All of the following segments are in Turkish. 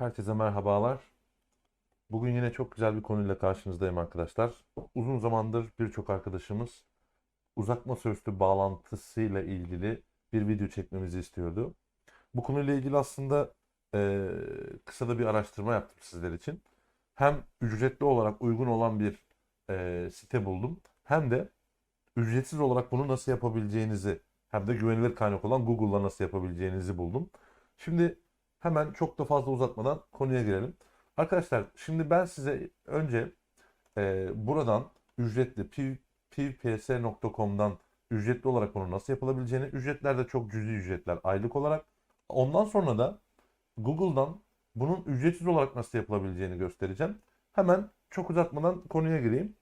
Herkese merhabalar. Bugün yine çok güzel bir konuyla karşınızdayım arkadaşlar. Uzun zamandır birçok arkadaşımız uzak masaüstü bağlantısıyla ilgili bir video çekmemizi istiyordu. Bu konuyla ilgili aslında eee, kısa da bir araştırma yaptım sizler için. Hem ücretli olarak uygun olan bir eee, site buldum, hem de ücretsiz olarak bunu nasıl yapabileceğinizi, hem de güvenilir kaynak olan Google'la nasıl yapabileceğinizi buldum. Şimdi hemen çok da fazla uzatmadan konuya girelim. Arkadaşlar şimdi ben size önce e, buradan ücretli pvps.com'dan ücretli olarak bunu nasıl yapılabileceğini, ücretler de çok cüzi ücretler aylık olarak. Ondan sonra da Google'dan bunun ücretsiz olarak nasıl yapılabileceğini göstereceğim. Hemen çok uzatmadan konuya gireyim.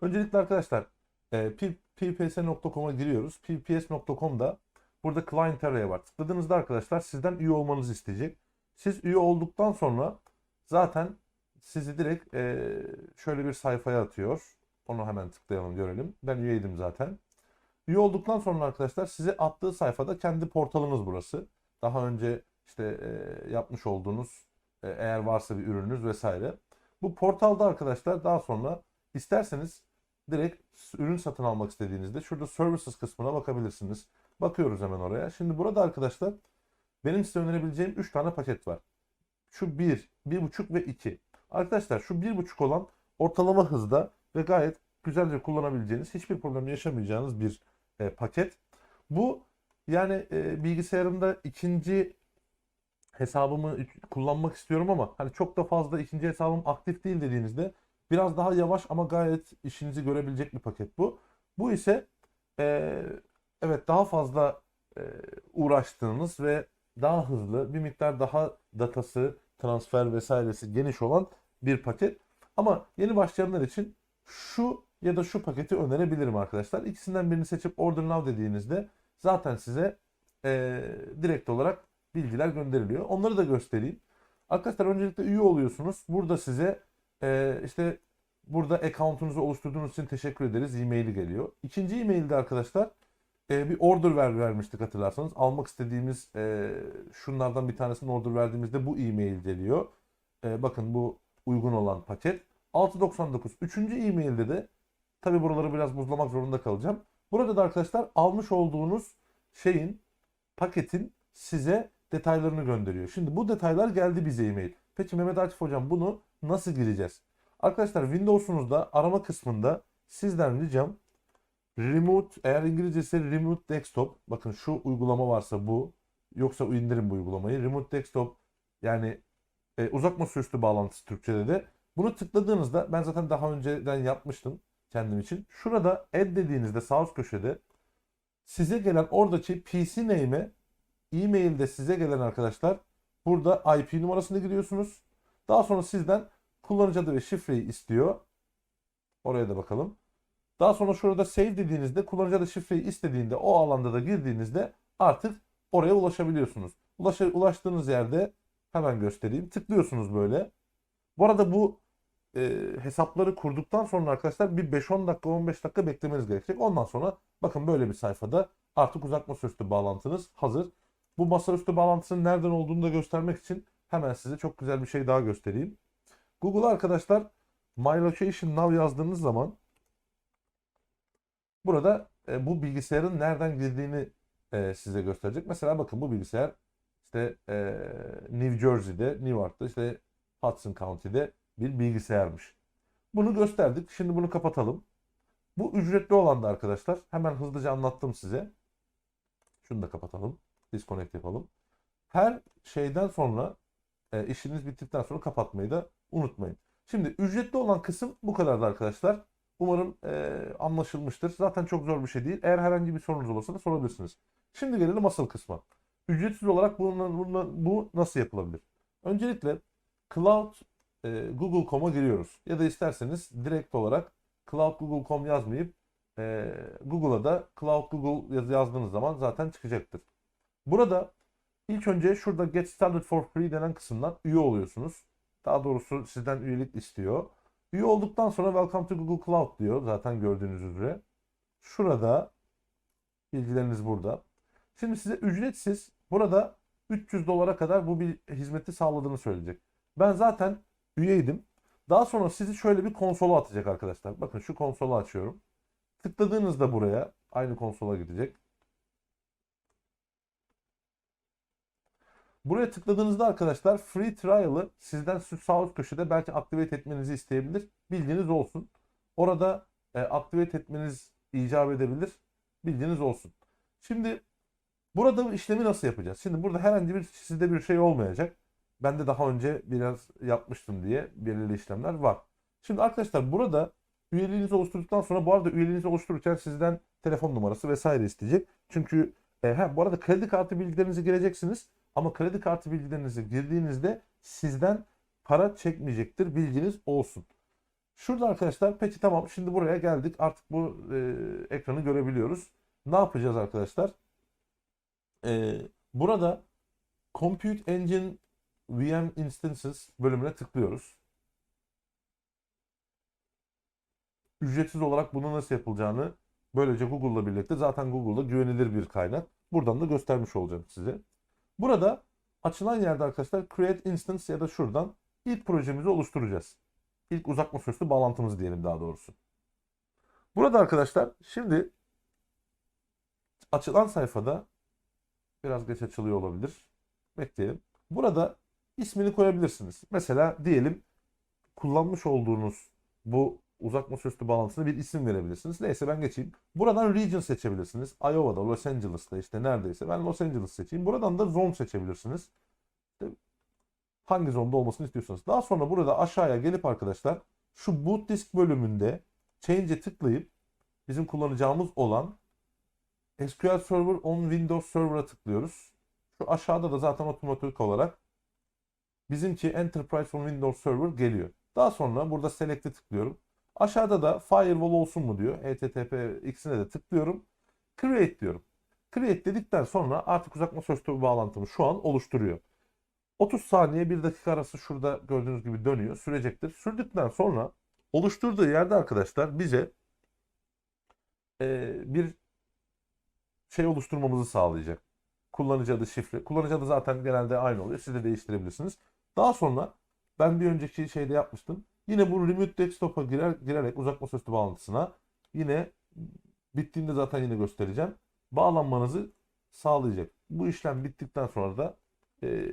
Öncelikle arkadaşlar e, p- pvps.com'a giriyoruz. pvps.com'da burada client araya var. Tıkladığınızda arkadaşlar sizden üye olmanızı isteyecek. Siz üye olduktan sonra zaten sizi direkt e, şöyle bir sayfaya atıyor. Onu hemen tıklayalım görelim. Ben üyeydim zaten. Üye olduktan sonra arkadaşlar size attığı sayfada kendi portalınız burası. Daha önce işte e, yapmış olduğunuz e, eğer varsa bir ürününüz vesaire. Bu portalda arkadaşlar daha sonra isterseniz direkt ürün satın almak istediğinizde şurada services kısmına bakabilirsiniz. Bakıyoruz hemen oraya. Şimdi burada arkadaşlar benim size önerebileceğim 3 tane paket var. Şu 1, 1.5 ve 2. Arkadaşlar şu 1.5 olan ortalama hızda ve gayet güzelce kullanabileceğiniz, hiçbir problem yaşamayacağınız bir e, paket. Bu yani e, bilgisayarımda ikinci hesabımı kullanmak istiyorum ama hani çok da fazla ikinci hesabım aktif değil dediğinizde biraz daha yavaş ama gayet işinizi görebilecek bir paket bu. Bu ise e, evet daha fazla e, uğraştığınız ve daha hızlı bir miktar daha datası, transfer vesairesi geniş olan bir paket. Ama yeni başlayanlar için şu ya da şu paketi önerebilirim arkadaşlar. İkisinden birini seçip Order Now dediğinizde zaten size e, direkt olarak bilgiler gönderiliyor. Onları da göstereyim. Arkadaşlar öncelikle üye oluyorsunuz. Burada size e, işte burada account'unuzu oluşturduğunuz için teşekkür ederiz. E-maili geliyor. İkinci e-mailde arkadaşlar e, bir order ver, vermiştik hatırlarsanız. Almak istediğimiz e, şunlardan bir tanesini order verdiğimizde bu e-mail geliyor. E, bakın bu uygun olan paket. 6.99. Üçüncü e-mailde de tabi buraları biraz buzlamak zorunda kalacağım. Burada da arkadaşlar almış olduğunuz şeyin paketin size detaylarını gönderiyor. Şimdi bu detaylar geldi bize e-mail. Peki Mehmet Akif hocam bunu nasıl gireceğiz? Arkadaşlar Windows'unuzda arama kısmında sizden ricam Remote eğer İngilizcesi Remote Desktop bakın şu uygulama varsa bu yoksa indirin bu uygulamayı. Remote Desktop yani e, uzak masaüstü bağlantısı Türkçe'de de bunu tıkladığınızda ben zaten daha önceden yapmıştım kendim için. Şurada add dediğinizde sağ üst köşede size gelen oradaki PC name'e e-mailde size gelen arkadaşlar burada IP numarasını giriyorsunuz. Daha sonra sizden kullanıcı adı ve şifreyi istiyor. Oraya da bakalım. Daha sonra şurada save dediğinizde kullanıcı adı şifreyi istediğinde o alanda da girdiğinizde artık oraya ulaşabiliyorsunuz. Ulaş, ulaştığınız yerde hemen göstereyim. Tıklıyorsunuz böyle. Bu arada bu e, hesapları kurduktan sonra arkadaşlar bir 5-10 dakika 15 dakika beklemeniz gerekecek. Ondan sonra bakın böyle bir sayfada artık uzak masaüstü bağlantınız hazır. Bu masaüstü bağlantısının nereden olduğunu da göstermek için hemen size çok güzel bir şey daha göstereyim. Google'a arkadaşlar My Location Now yazdığınız zaman burada e, bu bilgisayarın nereden girdiğini e, size gösterecek. Mesela bakın bu bilgisayar işte e, New Jersey'de, Newark'ta işte Hudson County'de bir bilgisayarmış. Bunu gösterdik. Şimdi bunu kapatalım. Bu ücretli olan da arkadaşlar. Hemen hızlıca anlattım size. Şunu da kapatalım. Disconnect yapalım. Her şeyden sonra e, işiniz bittikten sonra kapatmayı da unutmayın. Şimdi ücretli olan kısım bu kadardı arkadaşlar. Umarım e, anlaşılmıştır. Zaten çok zor bir şey değil. Eğer herhangi bir sorunuz olursa da sorabilirsiniz. Şimdi gelelim asıl kısma. Ücretsiz olarak bununla, bununla, bu nasıl yapılabilir? Öncelikle Cloud e, Google.com'a giriyoruz. Ya da isterseniz direkt olarak Cloud Google.com yazmayıp e, Google'a da Cloud Google yaz- yazdığınız zaman zaten çıkacaktır. Burada ilk önce şurada Get Started for Free denen kısımdan üye oluyorsunuz. Daha doğrusu sizden üyelik istiyor. Üye olduktan sonra Welcome to Google Cloud diyor zaten gördüğünüz üzere. Şurada bilgileriniz burada. Şimdi size ücretsiz burada 300 dolara kadar bu bir hizmeti sağladığını söyleyecek. Ben zaten üyeydim. Daha sonra sizi şöyle bir konsola atacak arkadaşlar. Bakın şu konsolu açıyorum. Tıkladığınızda buraya aynı konsola gidecek. Buraya tıkladığınızda arkadaşlar free trial'ı sizden sağ üst köşede belki activate etmenizi isteyebilir. Bilginiz olsun. Orada e, activate etmeniz icap edebilir. Bilginiz olsun. Şimdi burada bu işlemi nasıl yapacağız? Şimdi burada herhangi bir sizde bir şey olmayacak. Ben de daha önce biraz yapmıştım diye belirli işlemler var. Şimdi arkadaşlar burada üyeliğinizi oluşturduktan sonra bu arada üyeliğinizi oluştururken sizden telefon numarası vesaire isteyecek. Çünkü e, ha, bu arada kredi kartı bilgilerinizi gireceksiniz. Ama kredi kartı bilgilerinizi girdiğinizde sizden para çekmeyecektir. Bilginiz olsun. Şurada arkadaşlar peki tamam şimdi buraya geldik. Artık bu e, ekranı görebiliyoruz. Ne yapacağız arkadaşlar? E, burada Compute Engine VM Instances bölümüne tıklıyoruz. Ücretsiz olarak bunu nasıl yapılacağını böylece Google'la birlikte zaten Google'da güvenilir bir kaynak. Buradan da göstermiş olacağım size. Burada açılan yerde arkadaşlar Create Instance ya da şuradan ilk projemizi oluşturacağız. İlk uzak masaüstü bağlantımızı diyelim daha doğrusu. Burada arkadaşlar şimdi açılan sayfada biraz geç açılıyor olabilir. Bekleyelim. Burada ismini koyabilirsiniz. Mesela diyelim kullanmış olduğunuz bu uzak masaüstü bağlantısına bir isim verebilirsiniz. Neyse ben geçeyim. Buradan region seçebilirsiniz. Iowa'da, Los Angeles'ta işte neredeyse. Ben Los Angeles seçeyim. Buradan da zone seçebilirsiniz. İşte hangi zonda olmasını istiyorsanız. Daha sonra burada aşağıya gelip arkadaşlar şu boot disk bölümünde change'e tıklayıp bizim kullanacağımız olan SQL Server on Windows Server'a tıklıyoruz. Şu aşağıda da zaten otomatik olarak bizimki Enterprise on Windows Server geliyor. Daha sonra burada Select'e tıklıyorum. Aşağıda da firewall olsun mu diyor. HTTP ikisine de tıklıyorum. Create diyorum. Create dedikten sonra artık uzak masaüstü bağlantımı şu an oluşturuyor. 30 saniye 1 dakika arası şurada gördüğünüz gibi dönüyor. Sürecektir. Sürdükten sonra oluşturduğu yerde arkadaşlar bize e, bir şey oluşturmamızı sağlayacak. Kullanıcı adı şifre. Kullanıcı adı zaten genelde aynı oluyor. Siz de değiştirebilirsiniz. Daha sonra ben bir önceki şeyde yapmıştım. Yine bu remote desktop'a girer, girerek uzak masaüstü bağlantısına yine bittiğinde zaten yine göstereceğim. Bağlanmanızı sağlayacak. Bu işlem bittikten sonra da e,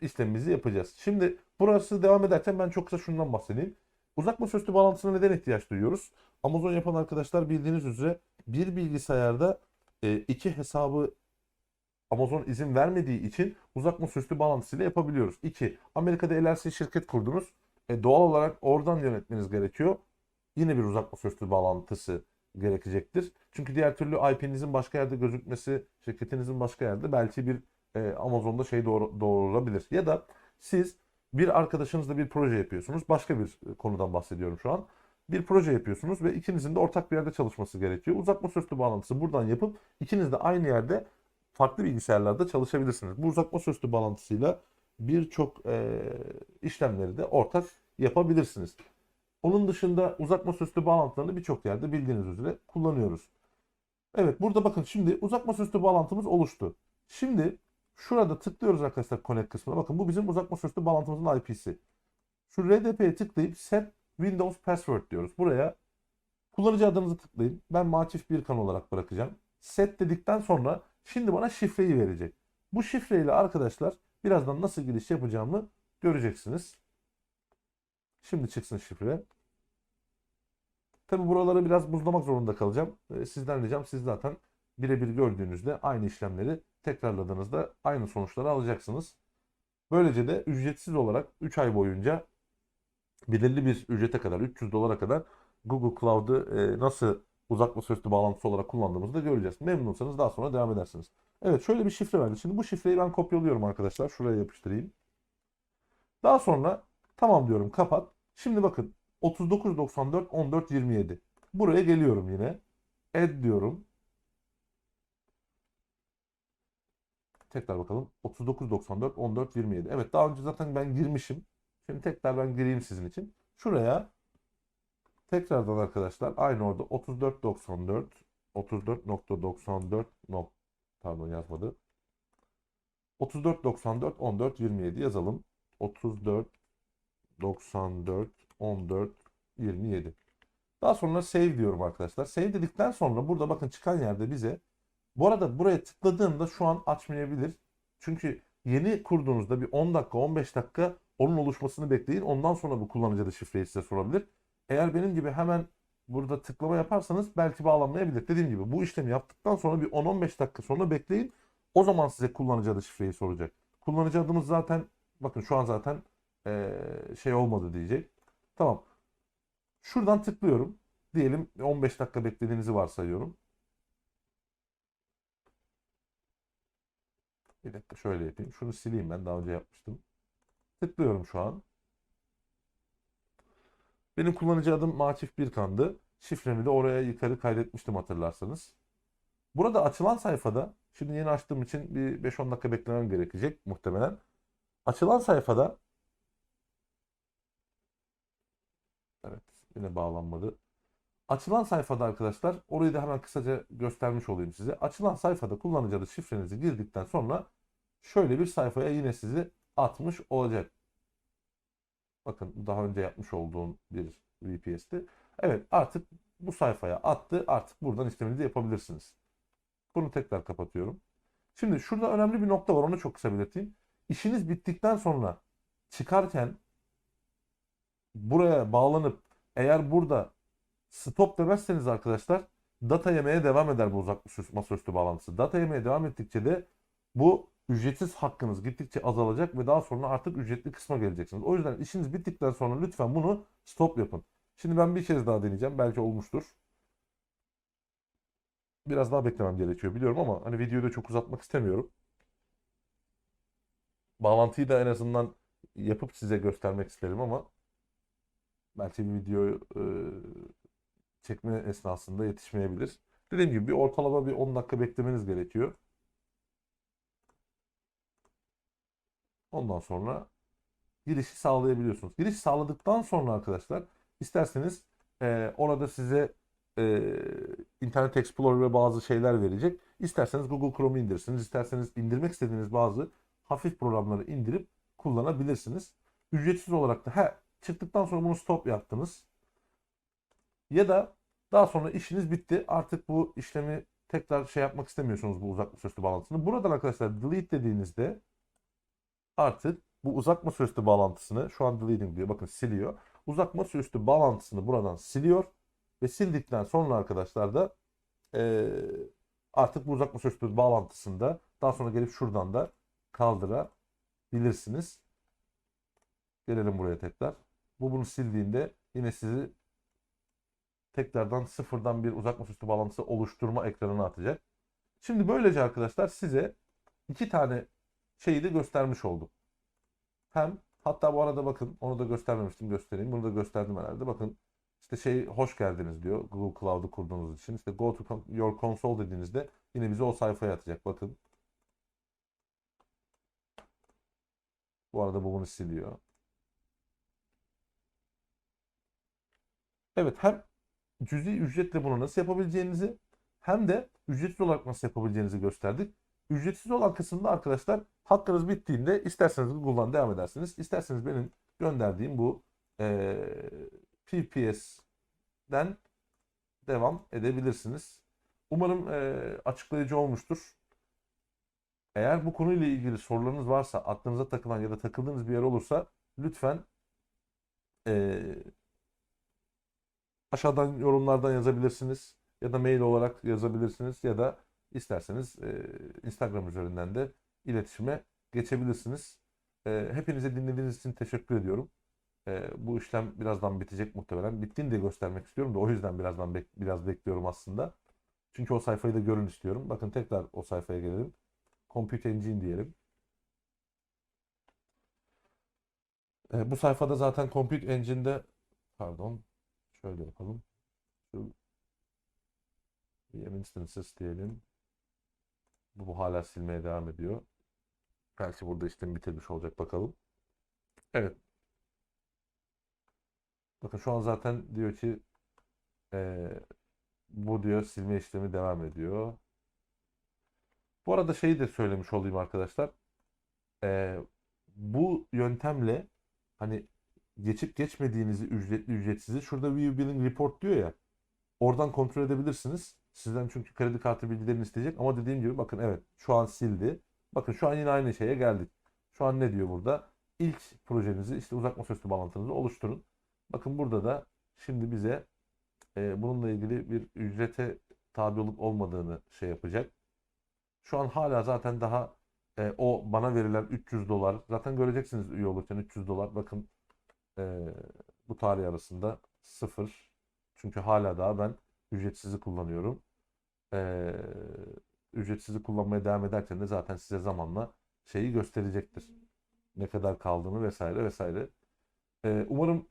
işlemimizi yapacağız. Şimdi burası devam ederken ben çok kısa şundan bahsedeyim. Uzak masaüstü bağlantısına neden ihtiyaç duyuyoruz? Amazon yapan arkadaşlar bildiğiniz üzere bir bilgisayarda e, iki hesabı Amazon izin vermediği için uzak masaüstü bağlantısıyla yapabiliyoruz. 2. Amerika'da LLC şirket kurdunuz. E, doğal olarak oradan yönetmeniz gerekiyor. Yine bir uzak masaüstü bağlantısı gerekecektir. Çünkü diğer türlü IP'nizin başka yerde gözükmesi, şirketinizin başka yerde belki bir e, Amazon'da şey doğru, doğurabilir. Ya da siz bir arkadaşınızla bir proje yapıyorsunuz. Başka bir konudan bahsediyorum şu an. Bir proje yapıyorsunuz ve ikinizin de ortak bir yerde çalışması gerekiyor. Uzak masaüstü bağlantısı buradan yapıp ikiniz de aynı yerde farklı bilgisayarlarda çalışabilirsiniz. Bu uzak masaüstü bağlantısıyla birçok e, işlemleri de ortak yapabilirsiniz. Onun dışında uzak masaüstü bağlantılarını birçok yerde bildiğiniz üzere kullanıyoruz. Evet burada bakın şimdi uzak masaüstü bağlantımız oluştu. Şimdi şurada tıklıyoruz arkadaşlar connect kısmına. Bakın bu bizim uzak masaüstü bağlantımızın IP'si. Şu RDP'ye tıklayıp set Windows password diyoruz. Buraya kullanıcı adınızı tıklayın. Ben Maçif Birkan olarak bırakacağım. Set dedikten sonra şimdi bana şifreyi verecek. Bu şifreyle arkadaşlar birazdan nasıl giriş yapacağımı göreceksiniz. Şimdi çıksın şifre. Tabi buraları biraz buzlamak zorunda kalacağım. Ee, sizden ricam siz zaten birebir gördüğünüzde aynı işlemleri tekrarladığınızda aynı sonuçları alacaksınız. Böylece de ücretsiz olarak 3 ay boyunca belirli bir ücrete kadar 300 dolara kadar Google Cloud'u e, nasıl uzak masaüstü bağlantısı olarak kullandığımızı da göreceğiz. Memnunsanız daha sonra devam edersiniz. Evet şöyle bir şifre verdi. Şimdi bu şifreyi ben kopyalıyorum arkadaşlar. Şuraya yapıştırayım. Daha sonra tamam diyorum kapat. Şimdi bakın 3994 1427. Buraya geliyorum yine. Add diyorum. Tekrar bakalım. 3994 1427. Evet daha önce zaten ben girmişim. Şimdi tekrar ben gireyim sizin için. Şuraya tekrardan arkadaşlar aynı orada 3494 34.94 pardon yazmadı. 34 94 14 27 yazalım. 34 94 14 27. Daha sonra save diyorum arkadaşlar. Save dedikten sonra burada bakın çıkan yerde bize bu arada buraya tıkladığımda şu an açmayabilir. Çünkü yeni kurduğunuzda bir 10 dakika 15 dakika onun oluşmasını bekleyin. Ondan sonra bu kullanıcı da şifreyi size sorabilir. Eğer benim gibi hemen burada tıklama yaparsanız belki bağlanmayabilir. Dediğim gibi bu işlemi yaptıktan sonra bir 10-15 dakika sonra bekleyin. O zaman size kullanıcı adı şifreyi soracak. Kullanıcı adımız zaten bakın şu an zaten eee, şey olmadı diyecek. Tamam. Şuradan tıklıyorum. Diyelim 15 dakika beklediğinizi varsayıyorum. Bir dakika şöyle yapayım. Şunu sileyim ben daha önce yapmıştım. Tıklıyorum şu an. Benim kullanıcı adım Maçif Birkan'dı. Şifremi de oraya yukarı kaydetmiştim hatırlarsanız. Burada açılan sayfada, şimdi yeni açtığım için bir 5-10 dakika beklemem gerekecek muhtemelen. Açılan sayfada, evet yine bağlanmadı. Açılan sayfada arkadaşlar, orayı da hemen kısaca göstermiş olayım size. Açılan sayfada kullanıcı adı şifrenizi girdikten sonra şöyle bir sayfaya yine sizi atmış olacak. Bakın daha önce yapmış olduğum bir VPS'ti. Evet artık bu sayfaya attı. Artık buradan işleminizi yapabilirsiniz. Bunu tekrar kapatıyorum. Şimdi şurada önemli bir nokta var. Onu çok kısa belirteyim. İşiniz bittikten sonra çıkarken buraya bağlanıp eğer burada stop demezseniz arkadaşlar data yemeye devam eder bu uzak masaüstü bağlantısı. Data yemeye devam ettikçe de bu ücretsiz hakkınız gittikçe azalacak ve daha sonra artık ücretli kısma geleceksiniz. O yüzden işiniz bittikten sonra lütfen bunu stop yapın. Şimdi ben bir kez daha deneyeceğim. Belki olmuştur. Biraz daha beklemem gerekiyor biliyorum ama hani videoyu da çok uzatmak istemiyorum. Bağlantıyı da en azından yapıp size göstermek isterim ama belki bir videoyu e, çekme esnasında yetişmeyebilir. Dediğim gibi bir ortalama bir 10 dakika beklemeniz gerekiyor. Ondan sonra girişi sağlayabiliyorsunuz. Giriş sağladıktan sonra arkadaşlar isterseniz e, orada size e, Internet Explorer ve bazı şeyler verecek. İsterseniz Google Chrome'u indirirsiniz. İsterseniz indirmek istediğiniz bazı hafif programları indirip kullanabilirsiniz. Ücretsiz olarak da he, çıktıktan sonra bunu stop yaptınız. Ya da daha sonra işiniz bitti. Artık bu işlemi tekrar şey yapmak istemiyorsunuz bu uzak masaüstü bağlantısını. Buradan arkadaşlar delete dediğinizde artık bu uzak masaüstü bağlantısını şu an deleting diyor. Bakın siliyor. Uzak masaüstü bağlantısını buradan siliyor. Ve sildikten sonra arkadaşlar da eee, artık bu uzak masaüstü bağlantısında daha sonra gelip şuradan da kaldırabilirsiniz. Gelelim buraya tekrar. Bu bunu sildiğinde yine sizi tekrardan sıfırdan bir uzak masaüstü bağlantısı oluşturma ekranına atacak. Şimdi böylece arkadaşlar size iki tane şeyi de göstermiş oldum. Hem hatta bu arada bakın onu da göstermemiştim göstereyim. Bunu da gösterdim herhalde. Bakın işte şey hoş geldiniz diyor Google Cloud'u kurduğunuz için. İşte go to your console dediğinizde yine bizi o sayfaya atacak. Bakın. Bu arada bu bunu siliyor. Evet hem cüzi ücretle bunu nasıl yapabileceğinizi hem de ücretsiz olarak nasıl yapabileceğinizi gösterdik. Ücretsiz olan kısımda arkadaşlar hakkınız bittiğinde isterseniz Google'dan devam edersiniz. İsterseniz benim gönderdiğim bu eee PPS'den devam edebilirsiniz. Umarım eee, açıklayıcı olmuştur. Eğer bu konuyla ilgili sorularınız varsa, aklınıza takılan ya da takıldığınız bir yer olursa lütfen eee, aşağıdan yorumlardan yazabilirsiniz ya da mail olarak yazabilirsiniz ya da isterseniz eee, Instagram üzerinden de iletişime geçebilirsiniz. Eee, hepinize dinlediğiniz için teşekkür ediyorum. Eee, bu işlem birazdan bitecek muhtemelen. Bittiğini de göstermek istiyorum da o yüzden birazdan bek- biraz bekliyorum aslında. Çünkü o sayfayı da görün istiyorum. Bakın tekrar o sayfaya gelelim. Compute Engine diyelim. Eee, bu sayfada zaten Compute Engine'de pardon şöyle yapalım. Şu VM instances diyelim. Bu, hala silmeye devam ediyor. Belki burada işlemi bitirmiş olacak bakalım. Evet. Bakın şu an zaten diyor ki eee, bu diyor silme işlemi devam ediyor. Bu arada şeyi de söylemiş olayım arkadaşlar. Ee, bu yöntemle hani geçip geçmediğinizi ücretli ücretsizi şurada View Billing Report diyor ya oradan kontrol edebilirsiniz. Sizden çünkü kredi kartı bilgilerini isteyecek ama dediğim gibi bakın evet şu an sildi. Bakın şu an yine aynı şeye geldik. Şu an ne diyor burada? İlk projenizi işte uzak masaüstü bağlantınızı oluşturun. Bakın burada da şimdi bize e, bununla ilgili bir ücrete tabi olup olmadığını şey yapacak. Şu an hala zaten daha e, o bana verilen 300 dolar zaten göreceksiniz üye olurken 300 dolar bakın e, bu tarih arasında sıfır. Çünkü hala daha ben ücretsizi kullanıyorum. E, ücretsizi kullanmaya devam ederken de zaten size zamanla şeyi gösterecektir. Ne kadar kaldığını vesaire vesaire. E, umarım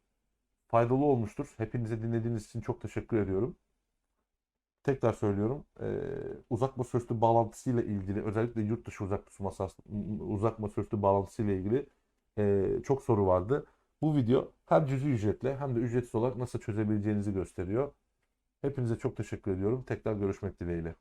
faydalı olmuştur. Hepinize dinlediğiniz için çok teşekkür ediyorum. Tekrar söylüyorum. E, uzak masaüstü bağlantısıyla ilgili özellikle yurt dışı uzak masaüstü, uzak masaüstü bağlantısıyla ilgili e, çok soru vardı. Bu video hem cüzi ücretle hem de ücretsiz olarak nasıl çözebileceğinizi gösteriyor. Hepinize çok teşekkür ediyorum. Tekrar görüşmek dileğiyle.